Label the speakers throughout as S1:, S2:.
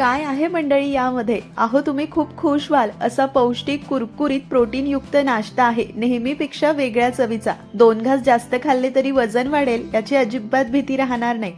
S1: काय आहे मंडळी यामध्ये? आहो तुम्ही खूप खुश व्हाल. असा पौष्टिक कुरकुरीत प्रोटीनयुक्त नाश्ता आहे. नेहमीपेक्षा वेगळ्या चवीचा. दोन घास जास्त खाल्ले तरी वजन वाढेल याची अजिबात भीती राहणार नाही.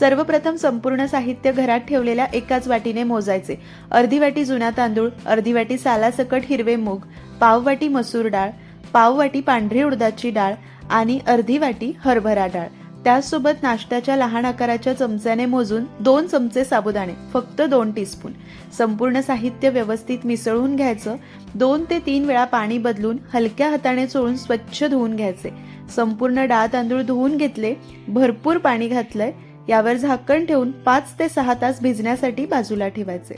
S1: सर्वप्रथम संपूर्ण साहित्य घरात ठेवलेल्या एकाच वाटीने मोजायचे. अर्धी वाटी जुना तांदूळ अर्धी वाटी सालासकट हिरवे मूग पाव वाटी मसूर डाळ पाव वाटी पांढरी उडदाची डाळ आणि अर्धी वाटी हरभरा डाळ. त्याचसोबत नाश्त्याच्या लहान आकाराच्या चमच्याने मोजून दोन चमचे साबुदाणे फक्त दोन टीस्पून संपूर्ण साहित्य व्यवस्थित मिसळून घ्यायचं. दोन ते तीन वेळा पाणी बदलून हलक्या हाताने चोळून स्वच्छ धुवून घ्यायचे. संपूर्ण डाळ तांदूळ धुवून घेतले भरपूर पाणी घातलंय यावर झाकण ठेवून पाच ते सहा तास भिजण्यासाठी बाजूला ठेवायचे.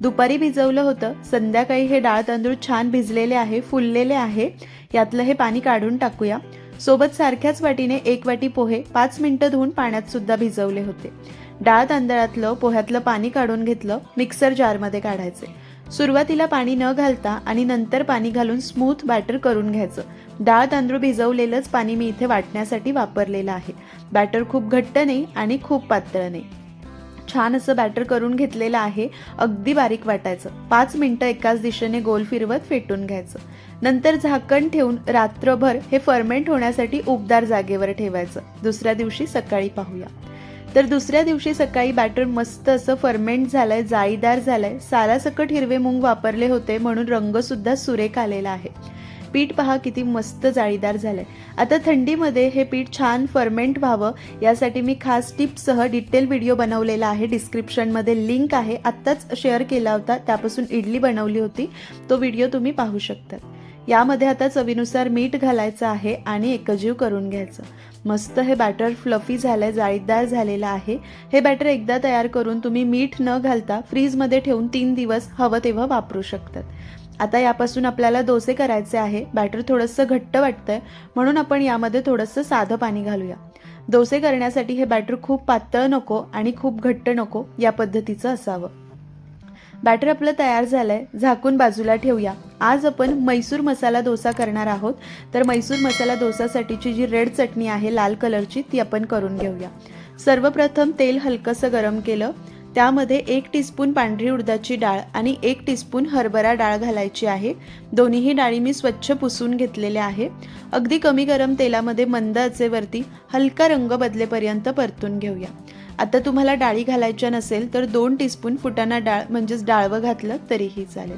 S1: दुपारी भिजवलं होतं संध्याकाळी हे डाळ तांदूळ छान भिजलेले आहे फुललेले आहे यातलं हे पाणी काढून टाकूया. सोबत सारख्याच वाटीने एक वाटी पोहे पाच मिनिटं धुवून पाण्यात सुद्धा भिजवले होते. डाळ तांदळातलं पोह्यातलं पाणी काढून घेतलं मिक्सर जारमध्ये काढायचे. सुरुवातीला पाणी न घालता आणि नंतर पाणी घालून स्मूथ बॅटर करून घ्यायचं. डाळ तांदूळ भिजवलेलंच पाणी मी इथे वाटण्यासाठी वापरलेलं आहे. बॅटर खूप घट्ट नाही आणि खूप पातळ नाही. छान असं बॅटर करून घेतलेलं आहे अगदी बारीक वाटायचं. पाच मिनटं एकाच दिशेने गोल फिरवत फेटून घ्यायचं. नंतर झाकण ठेवून रात्रभर हे फर्मेंट होण्यासाठी उबदार जागेवर ठेवायचं. दुसऱ्या दिवशी सकाळी पाहूया. तर दुसऱ्या दिवशी सकाळी बॅटर मस्त असं फर्मेंट झालंय जाळीदार झालंय. सालासकट हिरवे मूग वापरले होते म्हणून रंग सुद्धा सुरेख आलेला आहे. पीठ पहा किती मस्त जाळीदार झालंय. आता थंडीमध्ये हे पीठ छान फर्मेंट व्हावं यासाठी मी खास टिप्ससह डिटेल व्हिडिओ बनवलेला आहे. डिस्क्रिप्शनमध्ये लिंक आहे. आत्ताच शेअर केला होता. त्यापासून इडली बनवली होती. तो व्हिडिओ तुम्ही पाहू शकता. यामध्ये आता चवीनुसार मीठ घालायचं आहे आणि एकजीव करून घ्यायचं. मस्त हे बॅटर फ्लफी झालंय जाळीदार झालेलं आहे. हे बॅटर एकदा तयार करून तुम्ही मीठ न घालता फ्रीजमध्ये ठेवून तीन दिवस हवं तेव्हा वापरू शकतात. आता यापासून आपल्याला डोसे करायचे आहे. बॅटर थोडंसं घट्ट वाटतंय म्हणून आपण यामध्ये थोडंसं साधं पाणी घालूया. डोसे करण्यासाठी हे बॅटर खूप पातळ नको आणि खूप घट्ट नको या पद्धतीचं असावं. बॅटर आपलं तयार झालंय झाकून बाजूला ठेवूया. आज आपण मैसूर मसाला डोसा करणार आहोत. तर मैसूर मसाला डोसासाठीची जी रेड चटणी आहे लाल कलरची ती आपण करून घेऊया. सर्वप्रथम तेल हलकंसं गरम केलं. त्यामध्ये एक टीस्पून पांढरी उडदाची डाळ आणि एक टीस्पून हरभरा डाळ घालायची आहे. दोन्हीही डाळी मी स्वच्छ पुसून घेतलेल्या आहे. अगदी कमी गरम तेलामध्ये मंद आचेवरती हलका रंग बदलेपर्यंत परतून घेऊया. आता तुम्हाला डाळी घालायच्या नसेल तर दोन टीस्पून फुटाणा डाळ म्हणजेच डाळवं घातलं तरीही चालेल.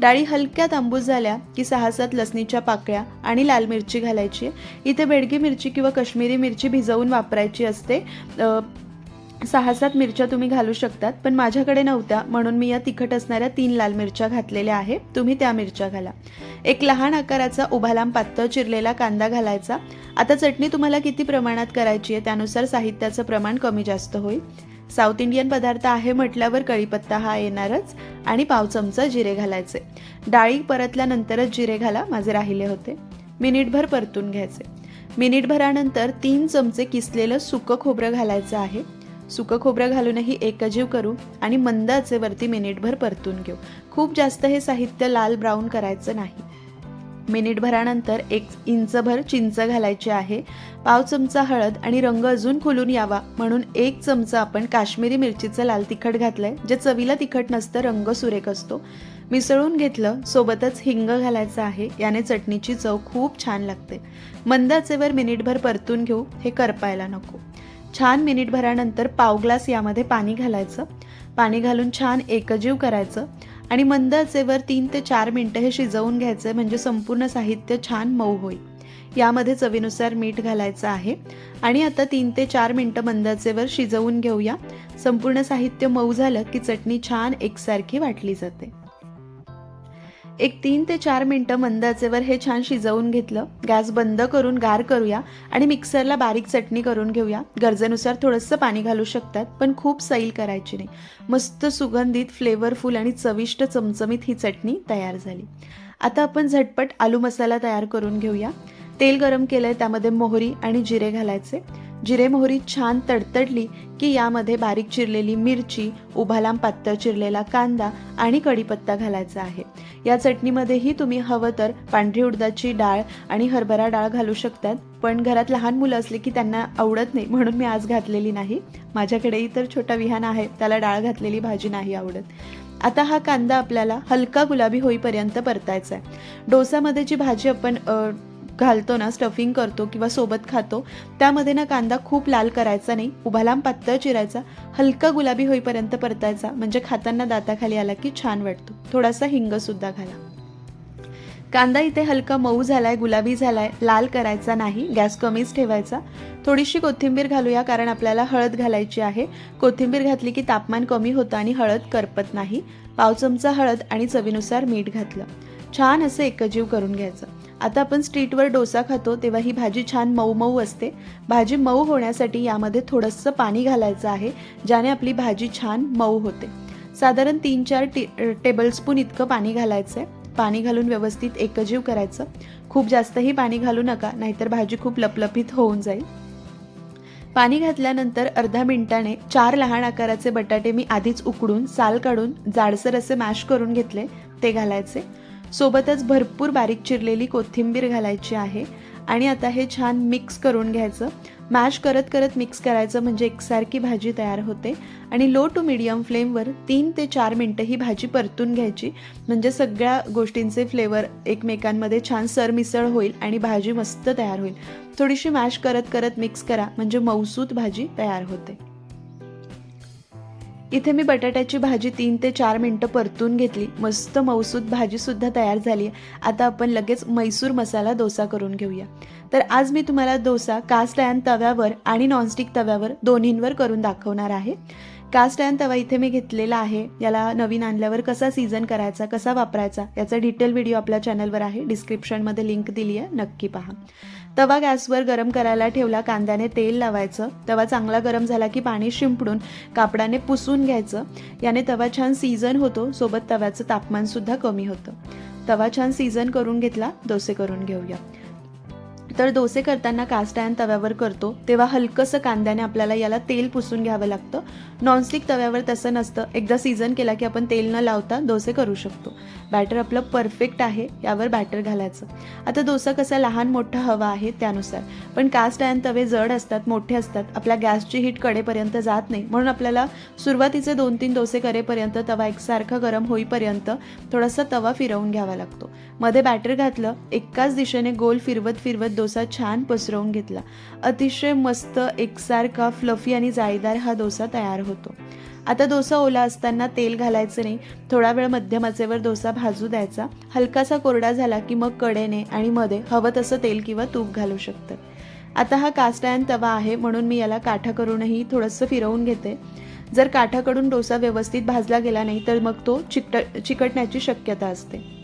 S1: डाळी हलक्या तांबूस झाल्या की सहा सात लसणीच्या पाकळ्या आणि लाल मिरची घालायची. इथे बेडगी मिरची किंवा कश्मीरी मिरची भिजवून वापरायची असते. सहा सात मिरच्या तुम्ही घालू शकतात पण माझ्याकडे नव्हत्या म्हणून मी या तिखट असणाऱ्या तीन लाल मिरच्या घातलेल्या आहे. तुम्ही त्या मिरच्या घाला. एक लहान आकाराचा उभा लांब पातळ चिरलेला कांदा घालायचा. आता चटणी तुम्हाला किती प्रमाणात करायची आहे त्यानुसार साहित्याचं प्रमाण कमी जास्त होईल. साऊथ इंडियन पदार्थ आहे म्हटल्यावर कढीपत्ता हा येणारच आणि पाव चमचा जिरे घालायचे. डाळी परतल्यानंतरच जिरे घाला माझे राहिले होते. मिनिटभर परतून घ्यायचे. मिनिटभरानंतर तीन चमचे किसलेलं सुकं खोबरं घालायचं आहे. सुकं खोबरं घालूनही एकजीव करू आणि मंद आचेवरती मिनिटभर परतून घेऊ. खूप जास्त हे साहित्य लाल ब्राऊन करायचं नाही. मिनिटभरानंतर एक इंचभर चिंच घालायची आहे. पाव चमचा हळद आणि रंग अजून खुलून यावा म्हणून एक चमचा आपण काश्मीरी मिरचीचं लाल तिखट घातलंय जे चवीला तिखट नसतं रंग सुरेख असतो. मिसळून घेतलं सोबतच हिंग घालायचं आहे याने चटणीची चव खूप छान लागते. मंदाचेवर मिनिटभर परतून घेऊ हे करपायला नको. छान मिनिटभरानंतर पाव ग्लास यामध्ये पाणी घालायचं. पाणी घालून छान एकजीव करायचं. आणि मंद आचेवर तीन ते चार मिनटं हे शिजवून घ्यायचं म्हणजे संपूर्ण साहित्य छान मऊ होईल. यामध्ये चवीनुसार मीठ घालायचं आहे. आणि आता तीन ते चार मिनटं मंदाचेवर शिजवून घेऊया. संपूर्ण साहित्य मऊ झालं की चटणी छान एकसारखी वाटली जाते. एक तीन ते चार मिनटं मंद आचेवर हे छान शिजवून घेतलं. गॅस बंद करून गार करूया आणि मिक्सरला बारीक चटणी करून घेऊया. गरजेनुसार थोडंसं पाणी घालू शकतात पण खूप सैल करायची नाही. मस्त सुगंधित फ्लेवरफुल आणि चविष्ट चमचमीत ही चटणी तयार झाली. आता आपण झटपट आलू मसाला तयार करून घेऊया. तेल गरम केलंय त्यामध्ये मोहरी आणि जिरे घालायचे. जिरे मोहरी छान तडतडली की यामध्ये बारीक चिरलेली मिरची उभा लांब पातळ चिरलेला कांदा आणि कढीपत्ता घालायचा आहे. या चटणीमध्येही तुम्ही हवं तर पांढरी उडदाची डाळ आणि हरभरा डाळ घालू शकतात पण घरात लहान मुलं असले की त्यांना आवडत नाही म्हणून मी आज घातलेली नाही. माझ्याकडेही तर छोटा विहान आहे त्याला डाळ घातलेली भाजी नाही आवडत. आता हा कांदा आपल्याला हलका गुलाबी होईपर्यंत परतायचा आहे डोसामध्ये जी भाजी आपण घालतो ना स्टफिंग करतो किंवा सोबत खातो त्यामध्ये ना कांदा खूप लाल करायचा नाही उभा लांब पातळ चिरायचा हलका गुलाबी होईपर्यंत परतायचा म्हणजे खाताना दाताखाली आला की छान वाटतो. थोडासा हिंग सुद्धा घाला. कांदा इथे हलका मऊ झालाय गुलाबी झालाय लाल करायचा नाही गॅस कमीच ठेवायचा. थोडीशी कोथिंबीर घालूया कारण आपल्याला हळद घालायची आहे. कोथिंबीर घातली की तापमान कमी होतं आणि हळद करपत नाही. पाव चमचा हळद आणि चवीनुसार मीठ घातलं. छान असं एकजीव करून घ्यायचं. आता आपण स्ट्रीटवर डोसा खातो तेव्हा ही भाजी छान मऊ मऊ असते. भाजी मऊ होण्यासाठी यामध्ये थोडंसं पाणी घालायचं आहे ज्याने आपली भाजी छान मऊ होते. साधारण तीन चार टी टेबलस्पून इतकं पाणी घालायचं आहे पाणी घालून व्यवस्थित एकजीव करायचं. खूप जास्तही पाणी घालू नका नाहीतर भाजी खूप लपलपीत होऊन जाईल. पाणी घातल्यानंतर अर्धा मिनिटाने चार लहान आकाराचे बटाटे मी आधीच उकडून साल काढून जाडसर असे मॅश करून घेतले ते घालायचे. सोबतच भरपूर बारीक चिरलेली कोथिंबीर घालायची आहे. आणि आता हे छान मिक्स करून घ्यायचं. मॅश करत करत मिक्स करायचं म्हणजे एकसारखी भाजी तयार होते. आणि लो टू मिडियम फ्लेमवर तीन ते चार मिनटं ही भाजी परतून घ्यायची. म्हणजे सगळ्या गोष्टींचे फ्लेवर एकमेकांमध्ये छान सरमिसळ होईल आणि भाजी मस्त तयार होईल. थोडीशी मॅश करत करत मिक्स करा. म्हणजे मऊसूत भाजी तयार होते. इथे मी बटाट्याची भाजी तीन ते चार मिनटं परतून घेतली. मस्त मौसूद भाजीसुद्धा तयार झाली. आता आपण लगेच मैसूर मसाला डोसा करून घेऊया. तर आज मी तुम्हाला डोसा कास्ट आयर्न तव्यावर आणि नॉनस्टिक तव्यावर दोन्हींवर करून दाखवणार आहे. कास्ट अँड तवा इथे मी घेतलेला आहे. याला नवीन आणल्यावर कसा सीझन करायचा कसा वापरायचा याचा डिटेल व्हिडिओ आपल्या चॅनलवर आहे. डिस्क्रिप्शनमध्ये लिंक दिली आहे. नक्की पहा. तवा गॅसवर गरम करायला ठेवला कांद्याने तेल लावायचं. तवा चांगला गरम झाला की पाणी शिंपडून कापडाने पुसून घ्यायचं. याने तवा छान सीझन होतो. सोबत तव्याचं तापमानसुद्धा कमी होतं. तवा छान सीझन करून घेतला. डोसे करून घेऊया. तर डोसे करताना कास्ट आयर्न तव्यावर करतो तेव्हा हलकंसं कांद्याने आपल्याला याला तेल पुसून घ्यावं लागतं. नॉनस्टिक तव्यावर तसं नसतं. एकदा सीझन केला की आपण तेल न लावता डोसे करू शकतो. बॅटर आपलं परफेक्ट आहे यावर बॅटर घालायचं. आता डोसा कसा लहान मोठा हवा आहे त्यानुसार. पण कास्ट आयर्न तवे जड असतात मोठे असतात. आपल्या गॅसची हीट कडेपर्यंत जात नाही. म्हणून आपल्याला सुरुवातीचे दोन तीन डोसे करेपर्यंत तवा एकसारखा गरम होईपर्यंत थोडासा तवा फिरवून घ्यावा लागतो. मध्ये बॅटर घातलं एकाच दिशेने गोल फिरवत फिरवत डोसा छान पसरवून घेतला. अतिशय मस्त एकसारखा फ्लफी आणि जाळीदार हा डोसा तयार होतो. आता डोसा ओला असताना तेल घालायचं नाही. थोडा वेळ मध्यम आचेवर डोसा भाजू द्यायचा. हलकासा कोरडा झाला की मग कडेने आणि मध्ये हवं तसं तेल किंवा तूप घालू शकतं. आता हा कास्ट आयर्न तवा आहे म्हणून मी याला काठा करूनही थोडंसं फिरवून घेते. जर काठाकडून डोसा व्यवस्थित भाजला गेला नाही तर मग तो चिकट चिकटण्याची शक्यता असते.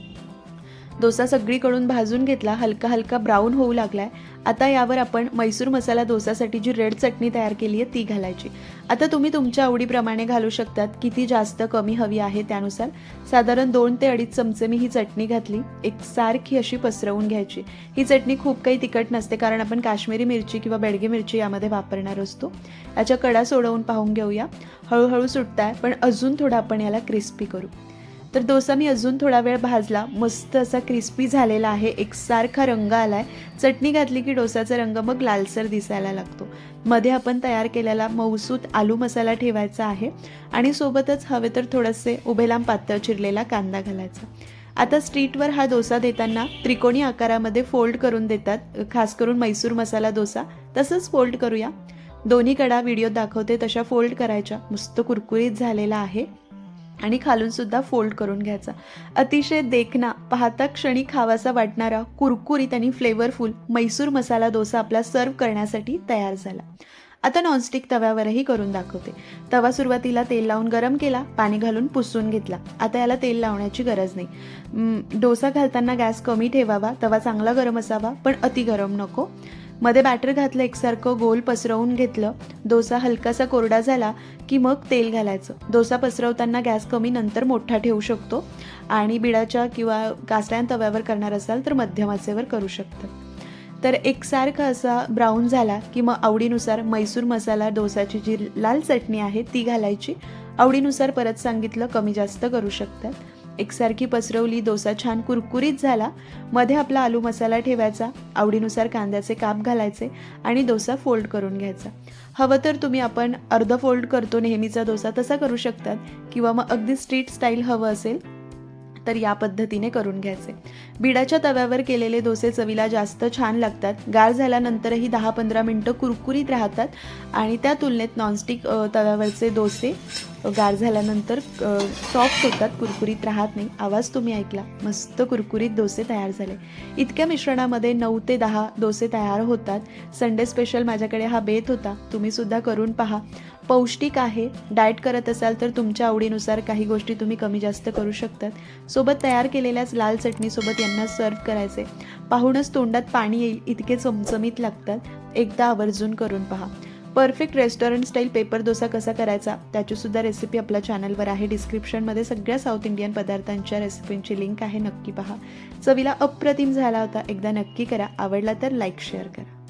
S1: डोसा सगळीकडून भाजून घेतला हलका हलका ब्राऊन होऊ लागलाय. आता यावर आपण मैसूर मसाला डोसासाठी जी रेड चटणी तयार केली आहे ती घालायची. आता तुम्ही तुमच्या आवडीप्रमाणे घालू शकतात किती जास्त कमी हवी आहे त्यानुसार. साधारण दोन ते अडीच चमचे मी ही चटणी घातली. एक सारखी अशी पसरवून घ्यायची. ही चटणी खूप काही तिखट नसते कारण आपण काश्मीरी मिरची किंवा बेडगी मिरची यामध्ये वापरणार असतो. याच्या कडा सोडवून पाहून घेऊया. हळूहळू सुटताय पण अजून थोडा आपण याला क्रिस्पी करू. तर डोसा मी अजून थोडा वेळ भाजला. मस्त असा क्रिस्पी झालेला आहे. एकसारखा रंग आला आहे चटणी घातली की डोसाचा रंग मग लालसर दिसायला लागतो. मध्ये आपण तयार केलेला मऊसूत आलू मसाला ठेवायचा आहे. आणि सोबतच हवे तर थोडंसे उभे लांब पातळ चिरलेला कांदा घालायचा. आता स्ट्रीटवर हा डोसा देताना त्रिकोणी आकारामध्ये फोल्ड करून देतात. खास करून मैसूर मसाला डोसा. तसंच फोल्ड करूया. दोन्ही कडा व्हिडिओ दाखवते तशा फोल्ड करायच्या. मस्त कुरकुरीत झालेला आहे. आणि खालूनसुद्धा फोल्ड करून घ्यायचा. अतिशय देखना पाहता क्षणी खावासा वाटणारा कुरकुरीत आणि फ्लेवरफुल मैसूर मसाला डोसा आपला सर्व करण्यासाठी तयार झाला. आता नॉनस्टिक तव्यावरही करून दाखवते. तवा सुरुवातीला तेल लावून गरम केला पाणी घालून पुसून घेतला. आता याला तेल लावण्याची गरज नाही. डोसा घालताना गॅस कमी ठेवावा तवा चांगला गरम असावा पण अति गरम नको. मध्ये बॅटर घातलं एकसारखं गोल पसरवून घेतलं. डोसा हलकासा कोरडा झाला की मग तेल घालायचं. डोसा पसरवताना गॅस कमी नंतर मोठा ठेवू शकतो आणि बिडाच्या किंवा कास्टायन तव्यावर करणार असाल तर मध्यमाचेवर करू शकतं. तर एकसारखा असा ब्राऊन झाला की मग आवडीनुसार मैसूर मसाला डोसाची जी लाल चटणी आहे ती घालायची. आवडीनुसार परत सांगितलं कमी जास्त करू शकतात. एकसारखी पसरवली डोसा छान कुरकुरीत झाला. मध्ये आपला आलू मसाला ठेवायचा आवडीनुसार कांद्याचे काप घालायचे आणि डोसा फोल्ड करून घ्यायचा. हवं तर तुम्ही आपण अर्ध फोल्ड करतो नेहमीचा डोसा तसा करू शकतात किंवा मग अगदी स्ट्रीट स्टाईल हवं असेल तर या पद्धतीने करून घ्यायचे. बिडाच्या तव्यावर केलेले डोसे चवीला जास्त छान लागतात. गार झाल्यानंतरही दहा पंधरा मिनटं कुरकुरीत राहतात आणि त्या तुलनेत नॉनस्टिक तव्यावरचे डोसे गार झाल्यानंतर सॉफ्ट होतात कुरकुरीत राहत नाही. आवाज तुम्ही ऐकला. मस्त कुरकुरीत डोसे तयार झाले. इतक्या मिश्रणामध्ये नऊ ते दहा डोसे तयार होतात. संडे स्पेशल माझ्याकडे हा बेत होता. तुम्हीसुद्धा करून पहा. पौष्टिक आहे. डाएट करत असाल तर तुमच्या आवडीनुसार काही गोष्टी तुम्ही कमी जास्त करू शकतात. सोबत तयार केलेल्याच लाल चटणीसोबत यांना सर्व करायचे. पाहूनच तोंडात पाणी येईल. इतके चमचमीत लागतात. एकदा आवर्जून करून पहा. Perfect restaurant style paper dosa कसा करायचा त्याची सुद्धा रेसिपी आपल्या चॅनलवर आहे. डिस्क्रिप्शनमध्ये सगळ्या साऊथ इंडियन पदार्थांच्या रेसिपींची लिंक आहे. नक्की पहा. चवीला अप्रतिम झाला होता. एकदा नक्की करा. आवडला तर लाईक शेअर करा.